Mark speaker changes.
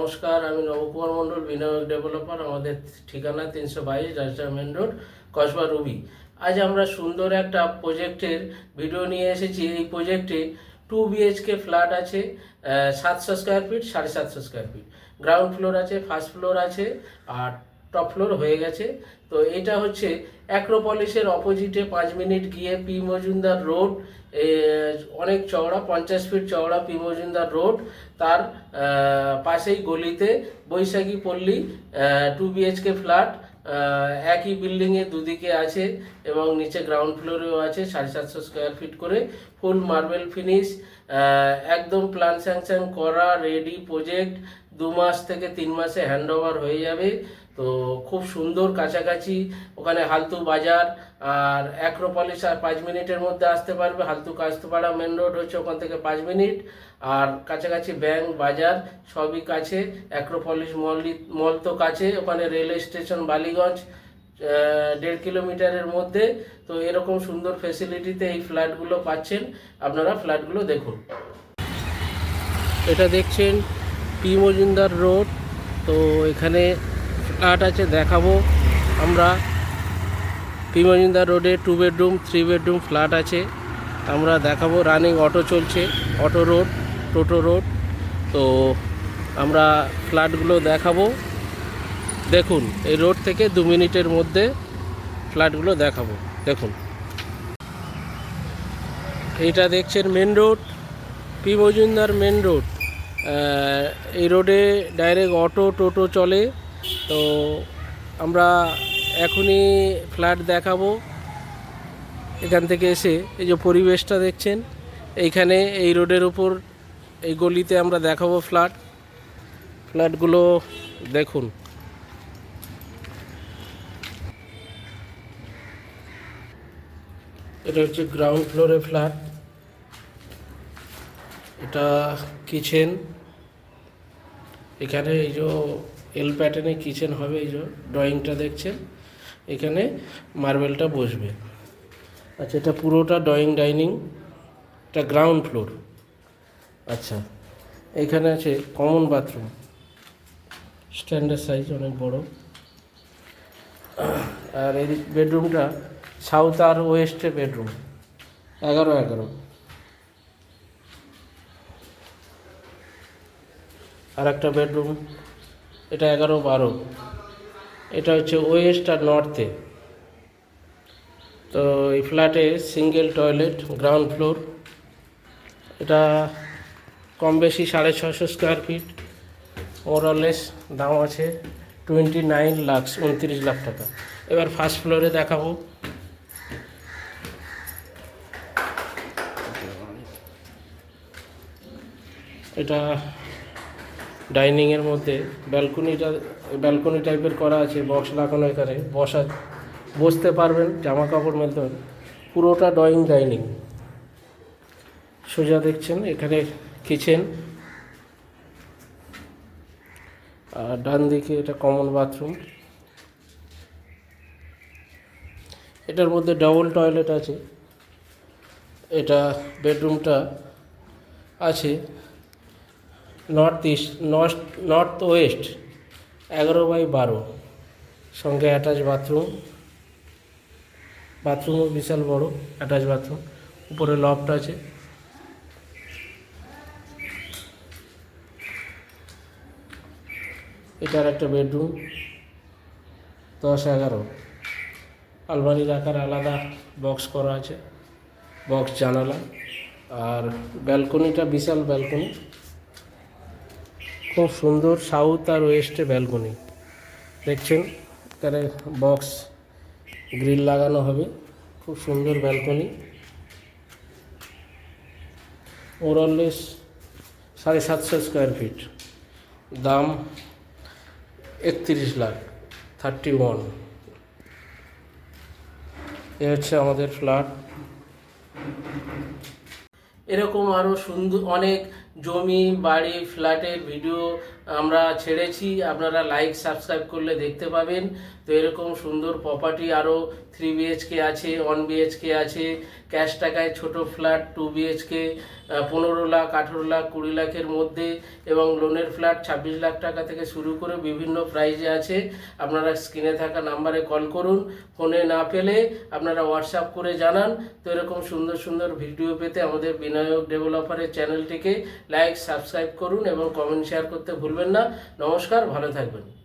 Speaker 1: নমস্কার, আমি নবকুমার মণ্ডল বিনায়ক ডেভেলপার, আমাদের ঠিকানা তিনশো বাইশ রাজা মেন রোড, কসবা রুবি। আজ আমরা সুন্দর একটা প্রজেক্টের ভিডিও নিয়ে এসেছি। এই প্রজেক্টে টু বিএইচকে ফ্ল্যাট আছে সাতশো স্কোয়ার ফিট সাড়ে সাতশো স্কোয়ার ফিট গ্রাউন্ড ফ্লোর আছে ফার্স্ট ফ্লোর আছে, আর টপ ফ্লোর হয়ে গেছে। তো এটা হচ্ছে অ্যাক্রোপলিসের অপোজিটে পাঁচ মিনিট গিয়ে পি মজুমদার রোড অনেক চওড়া, পঞ্চাশ ফিট চওড়া পি মজুমদার রোড। তার পাশেই গলিতে বৈশাখী পল্লী টু বিএইচকে ফ্ল্যাট একই বিল্ডিংয়ে দুদিকে আছে এবং নিচে গ্রাউন্ড ফ্লোরেও আছে, সাড়ে সাতশো স্কোয়ার ফিট করে ফুল মার্বেল ফিনিশ একদম প্ল্যান স্যাংশন করা রেডি প্রজেক্ট দু মাস থেকে তিন মাসে হ্যান্ড হয়ে যাবে। তো খুব সুন্দর কাছাকাছি। ওখানে হালতু বাজার আর অ্যাক্রোপলিস আর পাঁচ মিনিটের মধ্যে আসতে পারবে। হালতু কাস্তুপাড়া মেন রোড হচ্ছে ওখান থেকে পাঁচ মিনিট। আর কাছাকাছি ব্যাংক, বাজার সবই কাছে। অ্যাক্রোপলিস মল মল তো কাছে। ওখানে রেলওয়ে স্টেশন বালিগঞ্জ দেড় কিলোমিটারের মধ্যে। তো এরকম সুন্দর ফেসিলিটিতে এই ফ্ল্যাটগুলো পাচ্ছেন। আপনারা ফ্ল্যাটগুলো দেখুন। এটা দেখছেন পি মজুমদার রোড। তো এখানে ফ্ল্যাট আছে, দেখাবো। আমরা পি মজুমদার রোডে two bedroom three bedroom flat আছে। আমরা দেখাবো রানিং অটো চলছে অটো রোড টোটো রোড তো আমরা ফ্ল্যাটগুলো দেখাবো। দেখুন, এই রোড থেকে দু মিনিটের মধ্যে ফ্ল্যাটগুলো দেখাবো। দেখুন। এটা দেখছেন main road P Majumdar main road এই রোডে ডাইরেক্ট অটো টোটো চলে। তো আমরা এখনই ফ্ল্যাট দেখাবো। এখান থেকে এসে এই যে পরিবেশটা দেখছেন, এইখানে এই রোডের উপর এই গলিতে আমরা দেখাবো ফ্ল্যাট ফ্ল্যাটগুলো দেখুন। এটা হচ্ছে গ্রাউন্ড ফ্লোরে ফ্ল্যাট এটা কিচেন এখানে এই যে এল প্যাটার্নে কিচেন হবে, এই যে ড্রয়িংটা দেখছেন? এখানে মার্বেলটা বসবে। আচ্ছা এটা পুরোটা ড্রয়িং ডাইনিং এটা গ্রাউন্ড ফ্লোর আচ্ছা এখানে আছে কমন বাথরুম স্ট্যান্ডার্ড সাইজ অনেক বড়। আর এই বেডরুমটা সাউথ আর ওয়েস্টে বেডরুম এগারো এগারো। আর একটা বেডরুম এটা এগারো বারো। এটা হচ্ছে ওয়েস্ট আর নর্থে। তো এই ফ্ল্যাটে সিঙ্গেল টয়লেট, গ্রাউন্ড ফ্লোর। এটা কম বেশি সাড়ে ছশো স্কোয়ার ফিট ওভারঅলেস দাম আছে টোয়েন্টি নাইন লাখস উনত্রিশ লাখ টাকা। এবার ফার্স্ট ফ্লোরে দেখাবো। এটা ডাইনিংয়ের মধ্যে ব্যালকনিটা ব্যালকনি টাইপের করা আছে, বক্স লাগানো এখানে বসা বসতে পারবেন জামা কাপড় মেলতে পারবেন, পুরোটা ড্রয়িং ডাইনিং। সোজা দেখছেন, এখানে কিচেন আর ডান দিকে এটা কমন বাথরুম এটার মধ্যে ডবল টয়লেট আছে। এটা বেডরুমটা আছে। North east north north west এগারো বাই বারো। সঙ্গে অ্যাটাচ বাথরুম বাথরুমও বিশাল বড় অ্যাটাচ বাথরুম উপরে লফট আছে। এটার একটা বেডরুম দশ এগারো। আলমারি রাখার আলাদা বক্স করা আছে। বক্স জানালা। আর ব্যালকনিটা বিশাল ব্যালকনি খুব সুন্দর সাউথ আর ওয়েস্টে ব্যালকনি দেখছেন, এখানে বক্স গ্রিল লাগানো হবে। খুব সুন্দর ব্যালকনি ওভারঅলেস সাড়ে সাতশো স্কোয়ার ফিট দাম একত্রিশ লাখ থার্টি ওয়ান এ হচ্ছে আমাদের ফ্ল্যাট এরকম আরও সুন্দর, অনেক জমি, বাড়ি, ফ্ল্যাটের ভিডিও আমরা ছেড়েছি। আপনারা লাইক সাবস্ক্রাইব করলে দেখতে পাবেন। তো এরকম সুন্দর প্রপার্টি আরও থ্রি বিএইচকে আছে ওয়ান বিএইচকে আছে ক্যাশ টাকায় ছোট ফ্ল্যাট টু বিএইচকে পনেরো লাখ, আঠেরো লাখ, কুড়ি লাখের মধ্যে এবং লোনের ফ্ল্যাট ছাব্বিশ লাখ টাকা থেকে শুরু করে বিভিন্ন প্রাইজে আছে। আপনারা স্ক্রিনে থাকা নাম্বারে কল করুন। ফোনে না পেলে আপনারা হোয়াটসঅ্যাপ করে জানান। তো এরকম সুন্দর সুন্দর ভিডিও পেতে আমাদের বিনায়ক ডেভেলপারের চ্যানেলটিকে লাইক সাবস্ক্রাইব করুন এবং কমেন্ট শেয়ার করতে ভুলবেন না। নমস্কার ভালো থাকবেন।